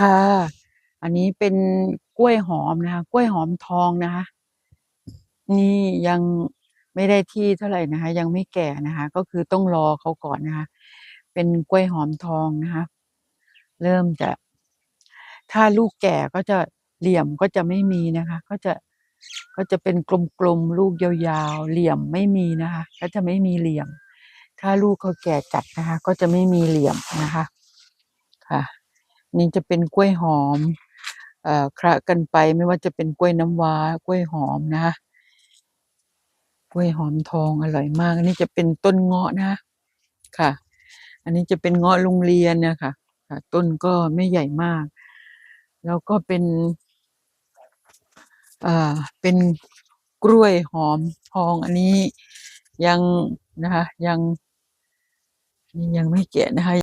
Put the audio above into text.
ค่ะ อันนี้เป็นกล้วยหอมนะคะ กล้วยหอมทองนะคะ นี่ยังไม่ได้ที่เท่าไหร่นะคะ ยังไม่แก่นะคะ ก็คือต้องรอเขาก่อนนะคะ เป็นกล้วยหอมทองนะคะ เริ่มจะ ถ้าลูกแก่ก็จะเหลี่ยมก็จะไม่มีนะคะ ก็จะก็จะเป็นกลมๆ ลูกยาวๆ เหลี่ยมไม่มีนะคะ ก็จะไม่มีเหลี่ยม ถ้าลูกเขาแก่จัดนะคะ ก็จะไม่มีเหลี่ยมนะคะ ค่ะ นี่จะเป็นกล้วยหอมเอ่อคละกันไปไม่ว่าจะเป็นกล้วยน้ำว้ากล้วยหอมนะคะกล้วยหอมทองอร่อยมาก อันนี้จะเป็นต้นเงาะนะค่ะ อันนี้จะเป็นเงาะโรงเรียนนะคะค่ะ ต้นก็ไม่ใหญ่มาก แล้วก็เป็นเอ่าเป็นกล้วยหอมทอง อันนี้ยังนะคะยังยังไม่แก่นะคะ